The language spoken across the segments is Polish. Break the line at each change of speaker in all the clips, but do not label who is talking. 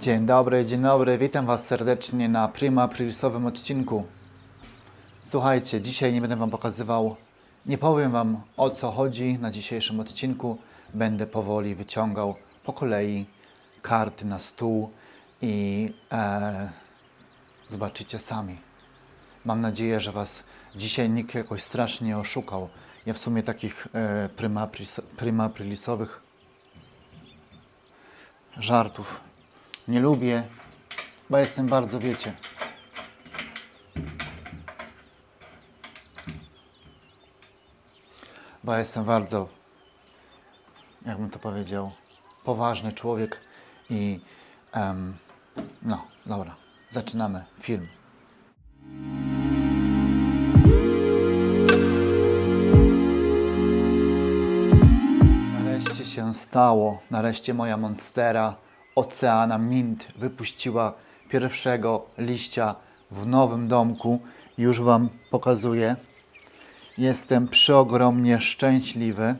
Dzień dobry, dzień dobry, witam Was serdecznie na Prima Prilsowym odcinku. Słuchajcie, dzisiaj nie będę Wam pokazywał, nie powiem Wam o co chodzi na dzisiejszym odcinku. Będę powoli wyciągał po kolei karty na stół i e, zobaczycie sami. Mam nadzieję, że Was dzisiaj nikt jakoś strasznie nie oszukał. Ja w sumie takich e, prima, pris- prima prilisowych żartów nie lubię, bo jestem bardzo, wiecie. Bo jestem bardzo, jakbym to powiedział, poważny człowiek i em, no, dobra, zaczynamy film. Nareszcie się stało. Nareszcie moja monstera Oceana Mint wypuściła pierwszego liścia w nowym domku. Już Wam pokazuję. Jestem przeogromnie szczęśliwy.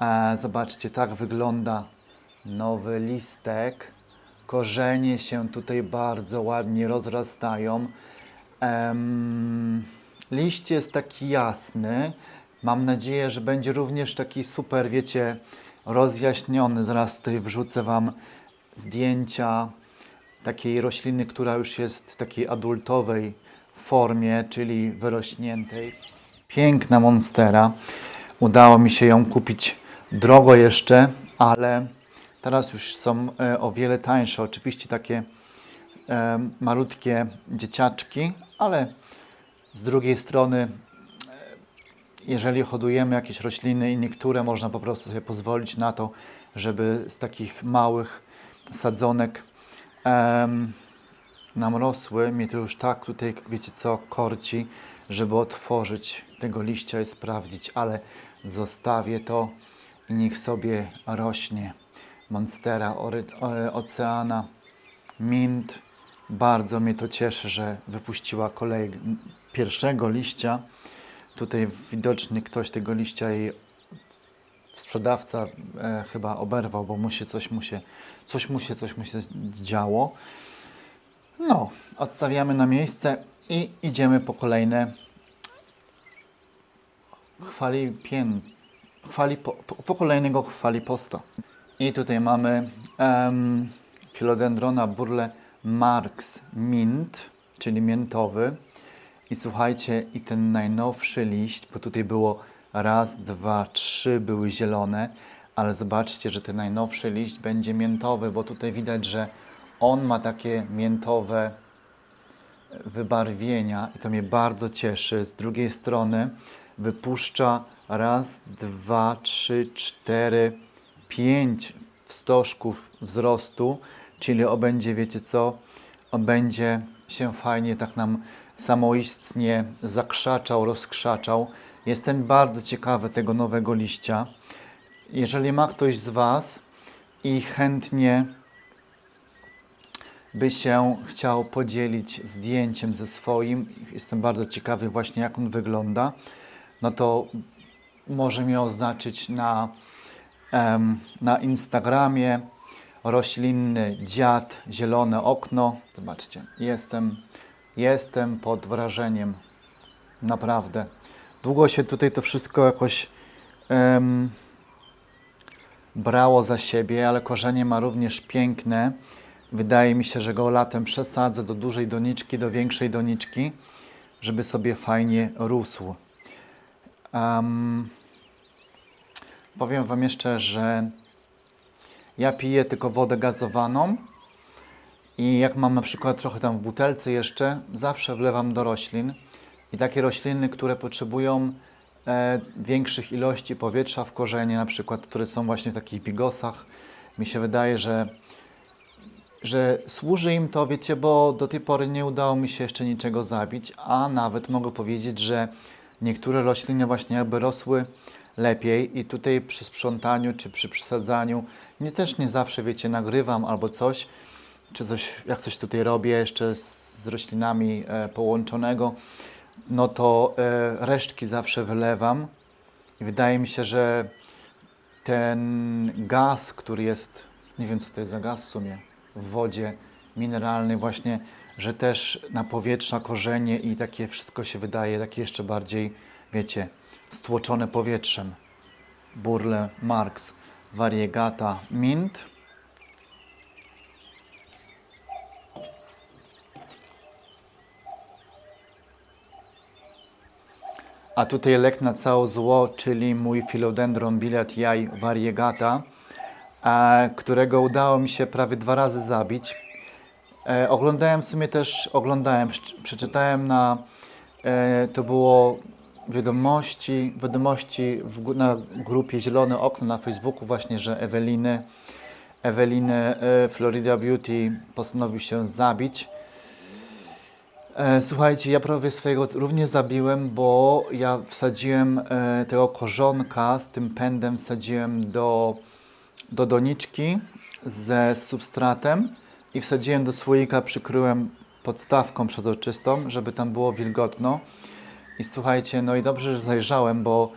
E, zobaczcie, tak wygląda nowy listek. Korzenie się tutaj bardzo ładnie rozrastają. Liść jest taki jasny. Mam nadzieję, że będzie również taki super, wiecie, rozjaśniony. Zaraz tutaj wrzucę Wam zdjęcia takiej rośliny, która już jest w takiej adultowej formie, czyli wyrośniętej. Piękna monstera. Udało mi się ją kupić drogo jeszcze, ale teraz już są e, o wiele tańsze. Oczywiście takie e, malutkie dzieciaczki, ale z drugiej strony, e, jeżeli hodujemy jakieś rośliny i niektóre można po prostu sobie pozwolić na to, żeby z takich małych sadzonek em, nam rosły. Mnie to już tak tutaj, wiecie co, korci, żeby otworzyć tego liścia i sprawdzić, ale zostawię to i niech sobie rośnie. Monstera e, Oceana Mint. Bardzo mnie to cieszy, że wypuściła kolej pierwszego liścia. Tutaj widocznie ktoś tego liścia jej sprzedawca e, chyba oberwał, bo mu się coś mu się, coś mu się, coś mu się działo. No, odstawiamy na miejsce i idziemy po kolejne chwali pien, chwali po, po, po kolejnego chwali posta. I tutaj mamy um, Philodendrona burle Marx Mint, czyli miętowy. I słuchajcie, i ten najnowszy liść, bo tutaj było raz, dwa, trzy były zielone, ale zobaczcie, że ten najnowszy liść będzie miętowy, bo tutaj widać, że on ma takie miętowe wybarwienia i to mnie bardzo cieszy. Z drugiej strony wypuszcza raz, dwa, trzy, cztery, pięć wstożków wzrostu, czyli on będzie, wiecie co, on będzie się fajnie tak nam samoistnie zakrzaczał, rozkrzaczał. Jestem bardzo ciekawy tego nowego liścia. Jeżeli ma ktoś z Was i chętnie by się chciał podzielić zdjęciem ze swoim, jestem bardzo ciekawy właśnie jak on wygląda, no to może mnie oznaczyć na, na Instagramie roślinny dziad, zielone okno. Zobaczcie, jestem, jestem pod wrażeniem. Naprawdę. Długo się tutaj to wszystko jakoś em, brało za siebie, ale korzenie ma również piękne. Wydaje mi się, że go latem przesadzę do dużej doniczki, do większej doniczki, żeby sobie fajnie rósł. Em, powiem Wam jeszcze, że ja piję tylko wodę gazowaną i jak mam na przykład trochę tam w butelce jeszcze, zawsze wlewam do roślin. I takie rośliny, które potrzebują e, większych ilości powietrza w korzenie, na przykład, które są właśnie w takich bigosach, mi się wydaje, że, że służy im to, wiecie, bo do tej pory nie udało mi się jeszcze niczego zabić, a nawet mogę powiedzieć, że niektóre rośliny właśnie jakby rosły lepiej i tutaj przy sprzątaniu czy przy przesadzaniu, nie też nie zawsze, wiecie, nagrywam albo coś, czy coś, jak coś tutaj robię jeszcze z, z roślinami e, połączonego, no to e, resztki zawsze wylewam i wydaje mi się, że ten gaz, który jest, nie wiem co to jest za gaz w sumie, w wodzie mineralnej właśnie, że też na powietrza, korzenie i takie wszystko się wydaje takie jeszcze bardziej, wiecie, stłoczone powietrzem. Burle Marx Variegata Mint. A tutaj lek na całe zło, czyli mój philodendron biliard jaj variegata, e, którego udało mi się prawie dwa razy zabić. E, oglądałem w sumie też, oglądałem, prze- przeczytałem na, e, to było wiadomości, wiadomości w, na grupie Zielone Okno na Facebooku właśnie, że Eweliny, Eweliny Florida Beauty postanowił się zabić. E, Słuchajcie, ja prawie swojego również zabiłem, bo ja wsadziłem e, tego korzonka z tym pędem wsadziłem do, do doniczki ze substratem i wsadziłem do słoika, przykryłem podstawką przezroczystą, żeby tam było wilgotno. I słuchajcie, no i dobrze, że zajrzałem, bo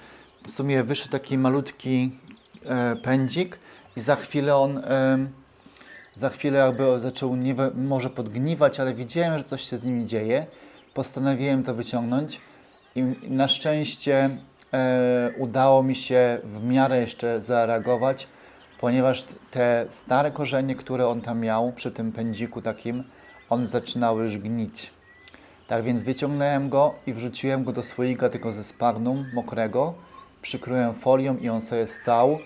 w sumie wyszedł taki malutki e, pędzik i za chwilę on za chwilę jakby zaczął nie, może podgniwać, ale widziałem, że coś się z nim dzieje. Postanowiłem to wyciągnąć i na szczęście e, udało mi się w miarę jeszcze zareagować, ponieważ te stare korzenie, które on tam miał przy tym pędziku takim, one zaczynały już gnić. Tak więc wyciągnąłem go i wrzuciłem go do słoika tylko ze sparnum mokrego, przykryłem folią i on sobie stał.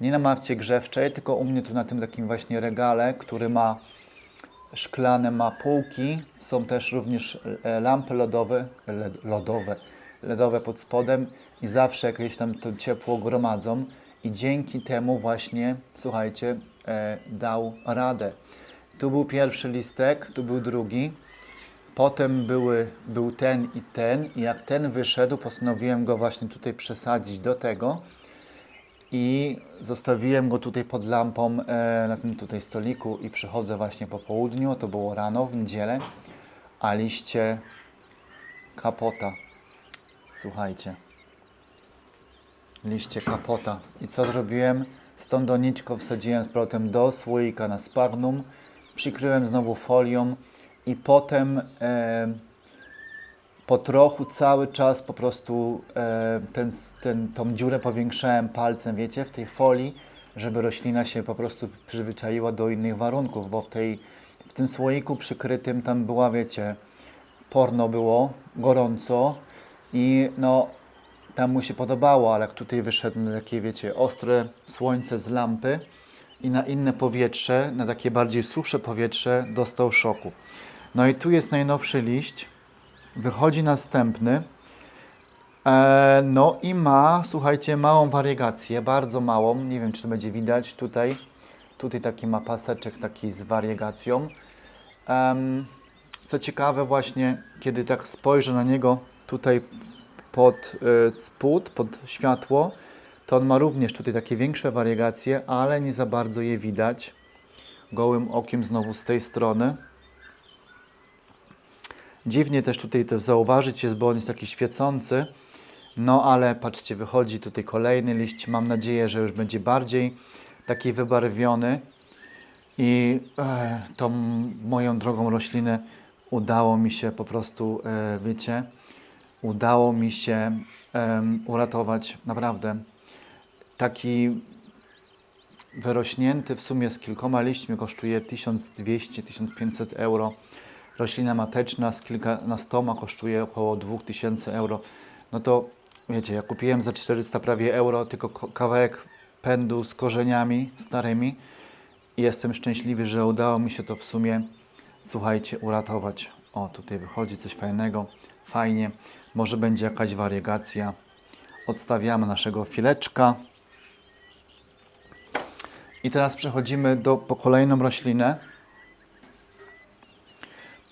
Nie na mawcie grzewczej, tylko u mnie tu na tym takim właśnie regale, który ma szklane ma półki, są też również e, lampy lodowe, led, lodowe, LEDowe pod spodem i zawsze jakieś tam to ciepło gromadzą. I dzięki temu właśnie, słuchajcie, e, dał radę. Tu był pierwszy listek, tu był drugi, potem były, był ten i ten. I jak ten wyszedł, postanowiłem go właśnie tutaj przesadzić do tego i zostawiłem go tutaj pod lampą e, na tym tutaj stoliku i przychodzę właśnie po południu, to było rano w niedzielę, a liście kapota. Słuchajcie. Liście kapota. I co zrobiłem? Z tą doniczką wsadziłem z powrotem do słoika na sparnum, przykryłem znowu folią i potem e, po trochu cały czas po prostu e, ten, ten, tą dziurę powiększałem palcem, wiecie, w tej folii, żeby roślina się po prostu przyzwyczaiła do innych warunków, bo w, tej, w tym słoiku przykrytym tam była, wiecie, porno było, gorąco i no tam mu się podobało, ale jak tutaj wyszedł na takie, wiecie, ostre słońce z lampy i na inne powietrze, na takie bardziej susze powietrze dostał szoku. No i tu jest najnowszy liść, wychodzi następny. E, no i ma, słuchajcie, małą wariegację, bardzo małą. Nie wiem, czy to będzie widać tutaj. Tutaj taki ma paseczek taki z wariegacją. Co ciekawe, właśnie kiedy tak spojrzę na niego tutaj pod e, spód, pod światło, to on ma również tutaj takie większe wariegacje, ale nie za bardzo je widać. Gołym okiem znowu z tej strony. Dziwnie też tutaj to zauważyć jest, bo on jest taki świecący. No ale patrzcie, wychodzi tutaj kolejny liść. Mam nadzieję, że już będzie bardziej taki wybarwiony. I e, tą moją drogą roślinę udało mi się po prostu, e, wiecie, udało mi się em, uratować. Naprawdę. Taki wyrośnięty w sumie z kilkoma liśćmi kosztuje 1200-1500 euro. Roślina mateczna z kilkunastoma kosztuje około 2000 euro. No to wiecie, ja kupiłem za 400 prawie euro tylko ko- kawałek pędu z korzeniami starymi i jestem szczęśliwy, że udało mi się to w sumie, słuchajcie, uratować. O, tutaj wychodzi coś fajnego, fajnie. Może będzie jakaś wariegacja. Odstawiamy naszego fileczka. I teraz przechodzimy do, po kolejną roślinę.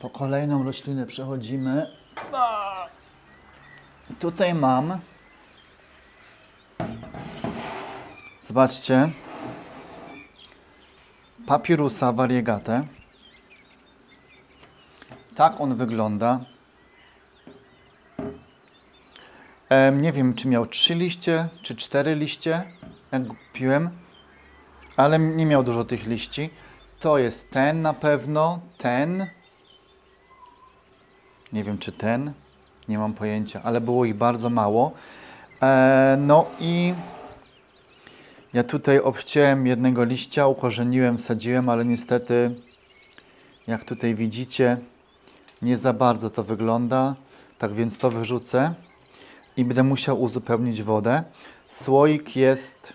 Po kolejną roślinę przechodzimy. Tutaj mam. Zobaczcie. Papirusa variegate. Tak on wygląda. Nie wiem, czy miał trzy liście, czy cztery liście, jak go kupiłem, ale nie miał dużo tych liści. to jest ten na pewno, ten. Nie wiem czy ten, nie mam pojęcia, ale było ich bardzo mało. E, no i ja tutaj obciąłem jednego liścia, ukorzeniłem, wsadziłem, ale niestety, jak tutaj widzicie, nie za bardzo to wygląda. Tak więc to wyrzucę i będę musiał uzupełnić wodę. Słoik jest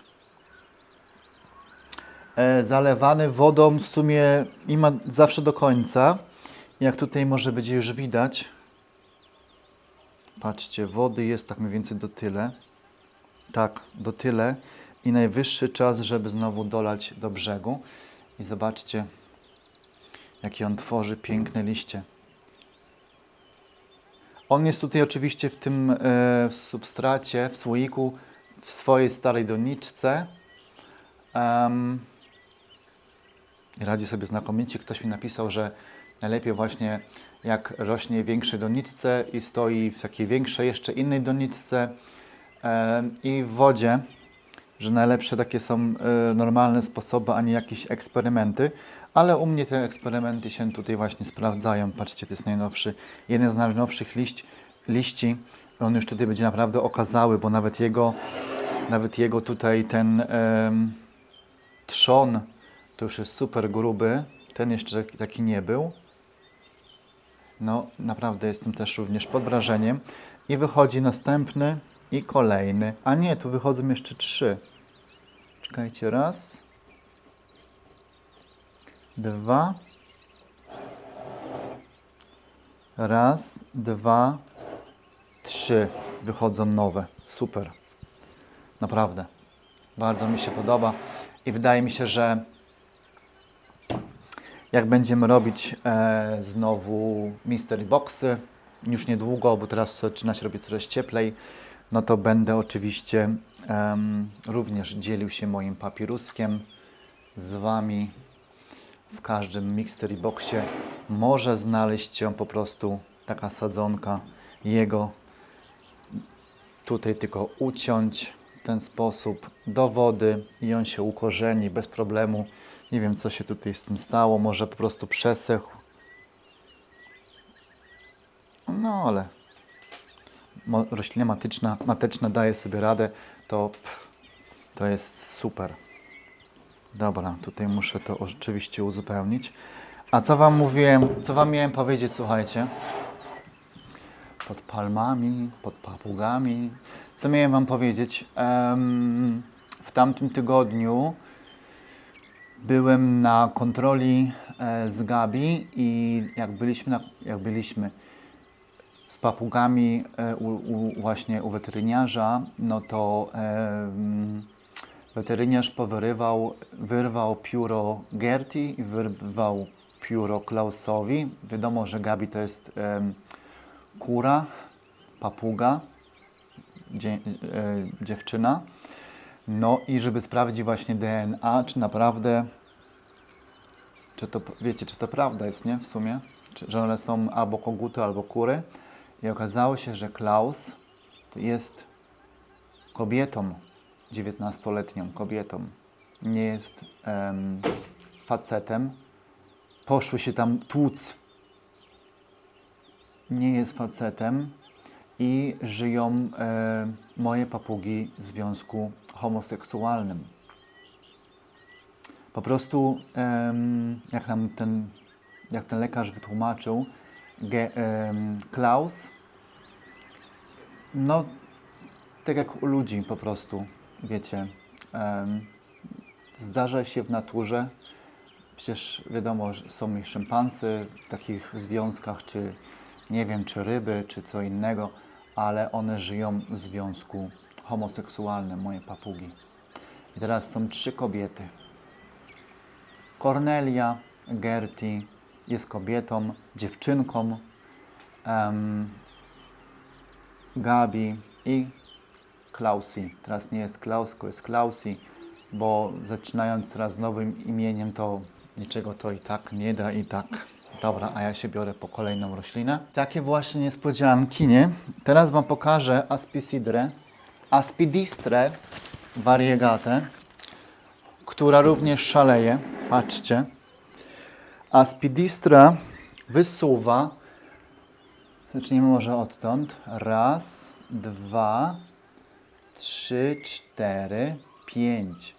e, zalewany wodą w sumie i ma zawsze do końca. Jak tutaj może będzie już widać, patrzcie, wody jest tak mniej więcej do tyle. Tak, do tyle. I najwyższy czas, żeby znowu dolać do brzegu. I zobaczcie, jakie on tworzy piękne liście. On jest tutaj oczywiście w tym e, substracie, w słoiku, w swojej starej doniczce. I radzi sobie znakomicie. Ktoś mi napisał, że najlepiej właśnie jak rośnie w większej doniczce i stoi w takiej większej jeszcze innej doniczce em, i w wodzie, że najlepsze takie są e, normalne sposoby, a nie jakieś eksperymenty. Ale u mnie te eksperymenty się tutaj właśnie sprawdzają. Patrzcie, to jest najnowszy, jeden z najnowszych liść, liści. On już tutaj będzie naprawdę okazały, bo nawet jego, nawet jego tutaj ten trzon to już jest super gruby. Ten jeszcze taki nie był. No, naprawdę jestem też również pod wrażeniem. I wychodzi następny i kolejny. A nie, tu wychodzą jeszcze trzy. Czekajcie, raz. Dwa. Raz, dwa, trzy. Wychodzą nowe. Super. Naprawdę. Bardzo mi się podoba. I wydaje mi się, że jak będziemy robić e, znowu mystery boxy, już niedługo, bo teraz zaczyna się robić coraz cieplej, no to będę oczywiście em, również dzielił się moim papiruskiem z Wami. W każdym mystery boxie może znaleźć się po prostu taka sadzonka jego. Tutaj tylko uciąć w ten sposób do wody i on się ukorzeni bez problemu. Nie wiem, co się tutaj z tym stało. Może po prostu przesechł. No ale roślina matyczna, mateczna daje sobie radę, to, pff, to jest super. Dobra, tutaj muszę to oczywiście uzupełnić. A co Wam mówiłem, co Wam miałem powiedzieć, słuchajcie? Pod palmami, pod papugami. Co miałem Wam powiedzieć? Em, w tamtym tygodniu byłem na kontroli e, z Gabi i jak byliśmy, na, jak byliśmy z papugami e, u, u, właśnie u weteryniarza, no to em, weteryniarz powyrywał, wyrwał pióro Gerti i wyrwał pióro Klausowi. Wiadomo, że Gabi to jest kura, papuga, e, dziewczyna. No i żeby sprawdzić właśnie DNA, czy naprawdę, czy to, wiecie, czy to prawda jest, nie, w sumie, czy, że one są albo koguty, albo kury. I okazało się, że Klaus jest kobietą, 19-letnią kobietą. Nie jest em, facetem. Poszły się tam tłuc. Nie jest facetem i żyją e, moje papugi w związku homoseksualnym. Po prostu, jak nam ten, jak ten lekarz wytłumaczył, ge, Klaus, no, tak jak u ludzi po prostu, wiecie, zdarza się w naturze, przecież wiadomo, że są i szympansy w takich związkach, czy nie wiem, czy ryby, czy co innego, ale one żyją w związku homoseksualnym, moje papugi. I teraz są trzy kobiety. Cornelia Gerti jest kobietą, dziewczynką. em, Gabi i Klausi. Teraz nie jest Klaus, tylko jest Klausi, bo zaczynając teraz nowym imieniem, to niczego to i tak nie da i tak. Dobra, a ja się biorę po kolejną roślinę. Takie właśnie niespodzianki, nie? Teraz Wam pokażę Aspisidrę, Aspidistre variegate, która również szaleje. Patrzcie. Aspidistra wysuwa. Zacznijmy może odtąd. Raz, dwa, trzy, cztery, pięć.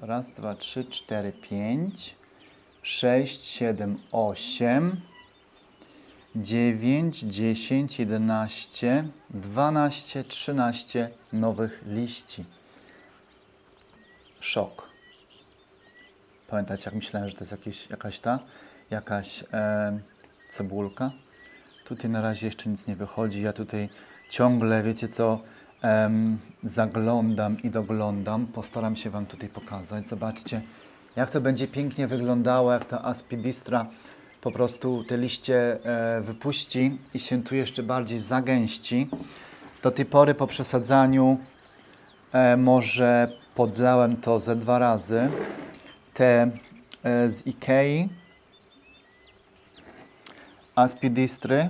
Raz, dwa, trzy, cztery, pięć. Sześć, siedem, osiem. 9, 10, 11, 12, 13 nowych liści. Szok. Pamiętacie, jak myślałem, że to jest jakieś, jakaś ta, jakaś e, cebulka? Tutaj na razie jeszcze nic nie wychodzi. Ja tutaj ciągle, wiecie co, em, zaglądam i doglądam. Postaram się Wam tutaj pokazać. Zobaczcie, jak to będzie pięknie wyglądało, jak ta aspidistra po prostu te liście e, wypuści i się tu jeszcze bardziej zagęści. Do tej pory po przesadzaniu e, może podlałem to ze dwa razy. Te e, z Ikei aspidistry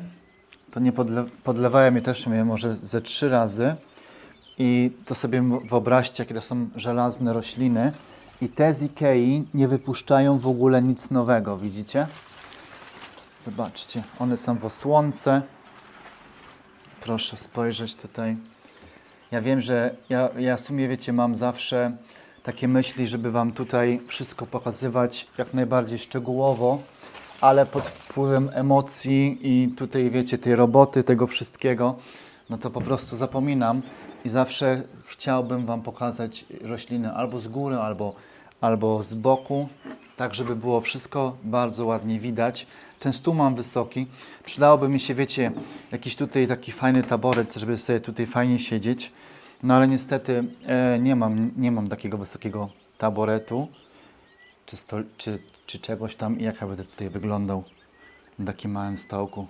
to nie podle podlewałem je też może ze trzy razy. I to sobie wyobraźcie, jakie to są żelazne rośliny. I te z Ikei nie wypuszczają w ogóle nic nowego, widzicie? Zobaczcie, one są w osłonce. Proszę spojrzeć tutaj. Ja wiem, że ja, ja w sumie, wiecie, mam zawsze takie myśli, żeby Wam tutaj wszystko pokazywać jak najbardziej szczegółowo, ale pod wpływem emocji i tutaj, wiecie, tej roboty, tego wszystkiego, no to po prostu zapominam i zawsze chciałbym Wam pokazać rośliny albo z góry, albo, albo z boku, tak żeby było wszystko bardzo ładnie widać. Ten stół mam wysoki. Przydałoby mi się, wiecie, jakiś tutaj taki fajny taboret, żeby sobie tutaj fajnie siedzieć. No ale niestety e, nie, mam, nie mam takiego wysokiego taboretu czy, stol, czy, czy czegoś tam i jak ja będę tutaj wyglądał na takim małym stołku.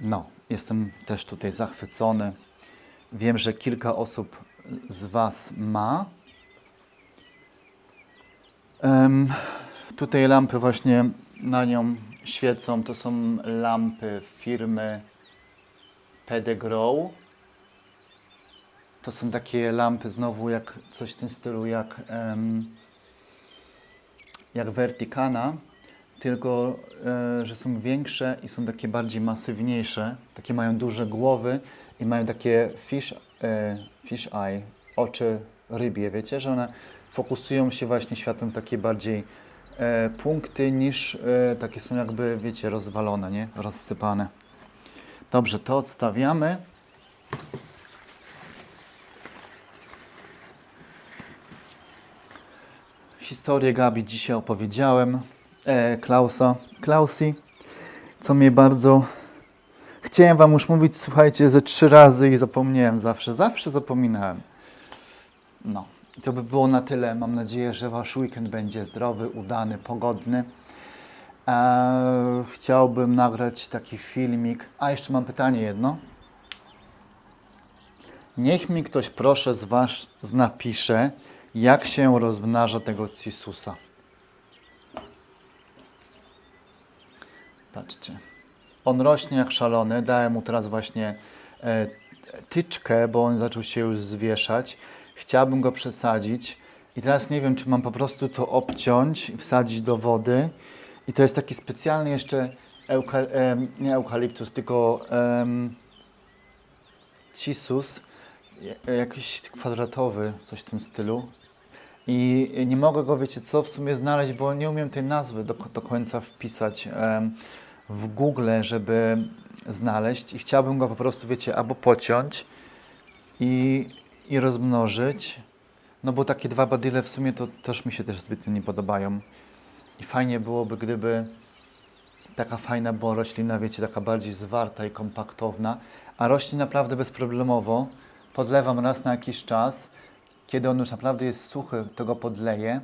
No, jestem też tutaj zachwycony. Wiem, że kilka osób z Was ma. Em, tutaj lampy właśnie na nią świecą. To są lampy firmy Pedegrow. To są takie lampy znowu jak coś w tym stylu jak, em, jak Verticana, tylko e, że są większe i są takie bardziej masywniejsze. Takie mają duże głowy i mają takie fish, e, fish eye, oczy rybie, wiecie, że one fokusują się właśnie światłem takie bardziej e, punkty niż takie są jakby, wiecie, rozwalone, nie? Rozsypane. Dobrze, to odstawiamy. Historię Gabi dzisiaj opowiedziałem. E, Klausa, Klausi, co mnie bardzo. Chciałem Wam już mówić, słuchajcie, ze trzy razy i zapomniałem zawsze. Zawsze zapominałem. No, i to by było na tyle. Mam nadzieję, że Wasz weekend będzie zdrowy, udany, pogodny. E, chciałbym nagrać taki filmik. A jeszcze mam pytanie jedno. Niech mi ktoś proszę z Was napisze, jak się rozmnaża tego cisusa. Patrzcie. On rośnie jak szalony. Dałem mu teraz właśnie e, tyczkę, bo on zaczął się już zwieszać. Chciałbym go przesadzić. I teraz nie wiem, czy mam po prostu to obciąć, wsadzić do wody. I to jest taki specjalny jeszcze euka, em, nie eukaliptus, tylko em, cisus, ja- jakiś kwadratowy, coś w tym stylu. I nie mogę go, wiecie co, w sumie znaleźć, bo nie umiem tej nazwy do, do końca wpisać em, w Google, żeby znaleźć. I chciałbym go po prostu, wiecie, albo pociąć i, i rozmnożyć. No bo takie dwa badyle w sumie to też mi się też zbytnio nie podobają. I fajnie byłoby, gdyby taka fajna była roślina, wiecie, taka bardziej zwarta i kompaktowna, a rośnie naprawdę bezproblemowo. Podlewam raz na jakiś czas, kiedy on już naprawdę jest suchy, to go podleję.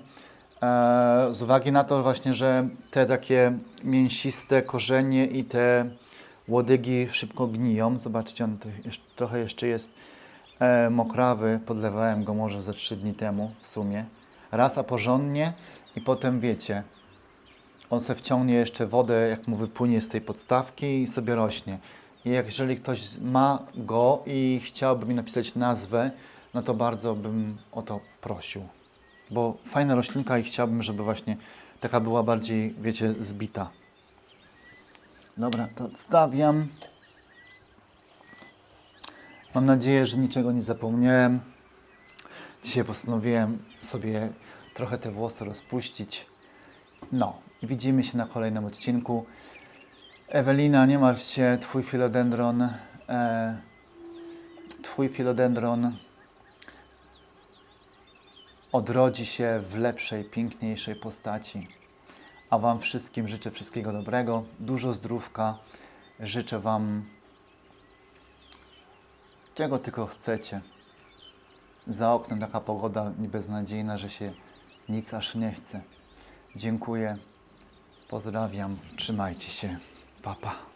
E, z uwagi na to właśnie, że te takie mięsiste korzenie i te łodygi szybko gniją. Zobaczcie, on trochę jeszcze jest e, mokrawy. Podlewałem go może ze trzy dni temu w sumie. Raz, a porządnie i potem wiecie, on se wciągnie jeszcze wodę, jak mu wypłynie z tej podstawki i sobie rośnie. I jak jeżeli ktoś ma go i chciałby mi napisać nazwę, no to bardzo bym o to prosił. Bo fajna roślinka i chciałbym, żeby właśnie Taka była bardziej, wiecie, zbita. Dobra, to odstawiam. Mam nadzieję, że niczego nie zapomniałem. Dzisiaj postanowiłem sobie trochę te włosy rozpuścić. No, widzimy się na kolejnym odcinku. Ewelina, nie martw się, twój filodendron, e, twój filodendron odrodzi się w lepszej, piękniejszej postaci. A Wam wszystkim życzę wszystkiego dobrego, dużo zdrówka. Życzę Wam czego tylko chcecie. Za oknem taka pogoda beznadziejna, że się nic aż nie chce. Dziękuję. Pozdrawiam. Trzymajcie się. Papa. Pa.